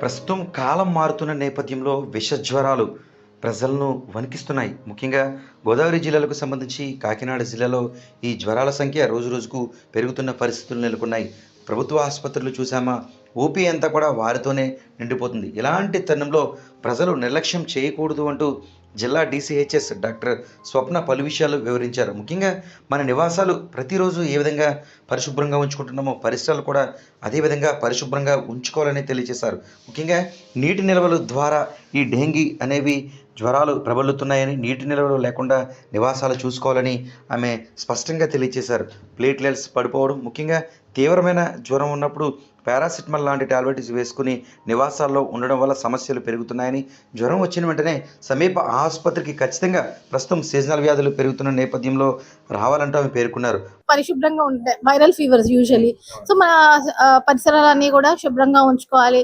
ప్రస్తుతం కాలం మారుతున్న నేపథ్యంలో విష జ్వరాలు ప్రజలను వణికిస్తున్నాయి. ముఖ్యంగా గోదావరి జిల్లాలకు సంబంధించి కాకినాడ జిల్లాలో ఈ జ్వరాల సంఖ్య రోజు రోజుకు పెరుగుతున్న పరిస్థితులు నెలకొన్నాయి. ప్రభుత్వ ఆసుపత్రులు చూసామా ఓపీ అంతా కూడా వారితోనే నిండిపోతుంది. ఇలాంటి తరుణంలో ప్రజలు నిర్లక్ష్యం చేయకూడదు అంటూ జిల్లా డీసీహెచ్ఎస్ డాక్టర్ స్వప్న పలు విషయాలు వివరించారు. ముఖ్యంగా మన నివాసాలు ప్రతిరోజు ఏ విధంగా పరిశుభ్రంగా ఉంచుకుంటున్నామో పరిసరాలు కూడా అదే విధంగా పరిశుభ్రంగా ఉంచుకోవాలని తెలియజేశారు. ముఖ్యంగా నీటి నిల్వల ద్వారా ఈ డెంగీ అనేవి జ్వరాలు ప్రబలుతున్నాయని నీటి నిల్వలు లేకుండా నివాసాలు చూసుకోవాలని ఆమె స్పష్టంగా తెలియజేశారు ప్లేట్లెట్స్ పడిపోవడం ముఖ్యంగా తీవ్రమైన జ్వరం ఉన్నప్పుడు పారాసిటమాల్ లాంటి టాబ్లెట్స్ వేసుకుని నివాసాల్లో ఉండడం వల్ల సమస్యలు పెరుగుతున్నాయని జ్వరం వచ్చిన వెంటనే సమీప ఆసుపత్రికి ఖచ్చితంగా ప్రస్తుతం సీజనల్ వ్యాధులు పెరుగుతున్న నేపథ్యంలో రావాలంటూ ఆమె పేర్కొన్నారు. పరిశుభ్రంగా ఉంటాయి వైరల్ ఫీవర్స్ యూజువలీ సో మన పరిసరాలన్నీ కూడా శుభ్రంగా ఉంచుకోవాలి.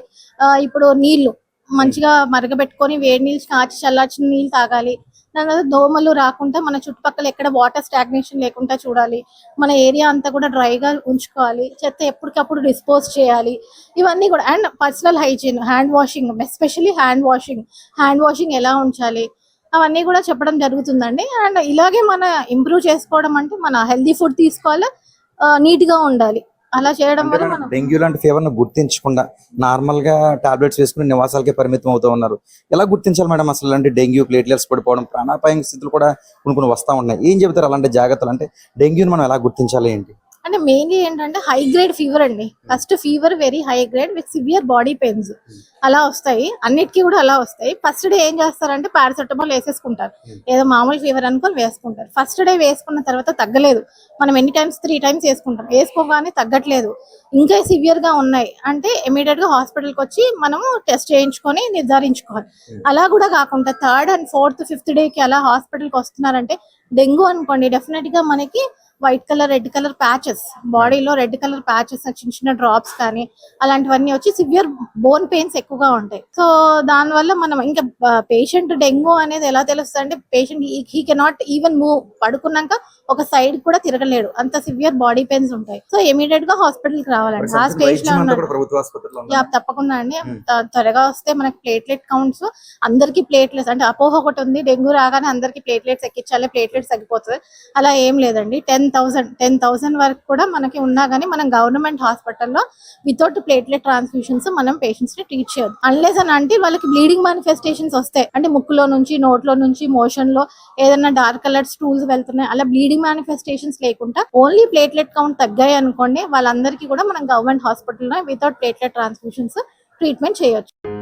ఇప్పుడు నీళ్ళు మంచిగా మరగబెట్టుకొని వేడి నీళ్ళు కాచి చల్లార్చిన నీళ్ళు తాగాలి. దాని తర్వాత దోమలు రాకుండా మన చుట్టుపక్కల ఎక్కడ వాటర్ స్టాగ్నేషన్ లేకుండా చూడాలి. మన ఏరియా అంతా కూడా డ్రైగా ఉంచుకోవాలి. చెత్త ఎప్పటికప్పుడు డిస్పోజ్ చేయాలి. ఇవన్నీ కూడా and personal hygiene hand washing especially hand washing. Hand washing ఎలా ఉంచాలి? అవన్నీ కూడా చెప్పడం జరుగుతుందండి. అండ్ ఇలాగే మన ఇంప్రూవ్ చేసుకోవడం అంటే మన హెల్దీ ఫుడ్ తీసుకోవాలి? నీట్గా ఉండాలి. అలా చేయడం వల్ల మనం డెంగ్యూ లాంటి ఫీవర్ను గుర్తించకుండా నార్మల్గా టాబ్లెట్స్ వేసుకుని నివాసాలకే పరిమితం అవుతూ ఉన్నారు. ఎలా గుర్తించాలి మేడం అసలు ఇలాంటి డెంగ్యూ ప్లేట్లెట్స్ పడిపోవడం? ప్రాణాపాయం స్థితులు కూడా కొన్ని కొన్ని వస్తా ఉన్నాయి. ఏం చెబుతారు అలాంటి జాగ్రత్తలు? అంటే డెంగ్యూని మనం ఎలా గుర్తించాలి ఏంటి? అంటే మెయిన్లీ ఏంటంటే హై గ్రేడ్ ఫీవర్ అండి. First fever very high grade with severe body pains అలా వస్తాయి. అన్నిటికీ కూడా అలా వస్తాయి. ఫస్ట్ డే ఏం చేస్తారంటే పారాసెటమాల్ వేసేసుకుంటారు. ఏదో మామూలు ఫీవర్ అనుకొని వేసుకుంటారు. ఫస్ట్ డే వేసుకున్న తర్వాత తగ్గలేదు. మనం ఎన్ని టైమ్స్ త్రీ టైమ్స్ వేసుకుంటాం. వేసుకోగానే తగ్గట్లేదు. ఇంకా సివియర్గా ఉన్నాయి. అంటే ఇమీడియట్గా హాస్పిటల్కి వచ్చి మనము టెస్ట్ చేయించుకొని నిర్ధారించుకోవాలి. అలా కూడా కాకుండా third and fourth fifth day కి అలా హాస్పిటల్కి వస్తున్నారంటే డెంగ్యూ అనుకోండి డెఫినెట్గా మనకి white colour red colour patches బాడీలో రెడ్ కలర్ ప్యాచెస్ చిన్న చిన్న డ్రాప్స్ కానీ అలాంటివన్నీ వచ్చి సివియర్ బోన్ పెయిన్స్ ఎక్కువగా ఉంటాయి. సో దానివల్ల మనం ఇంకా పేషెంట్ డెంగ్యూ అనేది ఎలా తెలుస్తుంది అంటే patient he cannot even move పడుకున్నాక ఒక సైడ్ కూడా తిరగలేడు. అంత సివియర్ బాడీ పెయిన్స్ ఉంటాయి. సో ఇమీడియట్గా హాస్పిటల్కి రావాలండి ఆ స్టేజ్లో యా తప్పకుండా అండి. త్వరగా వస్తే మనకి ప్లేట్లెట్ కౌంట్స్. అందరికి ప్లేట్లెట్స్. అంటే అపోహ ఒకటి ఉంది. డెంగ్యూ రాగానే అందరికి ప్లేట్లెట్స్ ఎక్కించాలి. ప్లేట్లెట్స్ తగ్గిపోతుంది. అలా ఏం లేదండి. టెన్ థౌసండ్ టెన్ థౌసండ్ వరకు కూడా మనకి ఉన్నా కానీ మనం గవర్నమెంట్ హాస్పిటల్లో వితౌట్ ప్లేట్లెట్ ట్రాన్స్ఫ్యూషన్స్ మనం పేషెంట్స్ని ట్రీట్ చేయొద్దు. అన్లెస్ అని అంటే వాళ్ళకి బ్లీడింగ్ మానిఫెస్టేషన్స్ వస్తాయి. అంటే ముక్కులో నుంచి నోట్లో నుంచి మోషన్లో ఏదైనా డార్క్ కలర్ స్టూల్స్ వెళ్తున్నాయి. అలా బ్లీడింగ్ మానిఫెస్టేషన్స్ లేకుండా ఓన్లీ ప్లేట్లెట్ కౌంట్ తగ్గాయి అనుకోండి వాళ్ళందరికీ కూడా మనం గవర్నమెంట్ హాస్పిటల్లో వితౌట్ ప్లేట్లెట్ ట్రాన్స్ఫ్యూషన్స్ ట్రీట్మెంట్ చేయొచ్చు.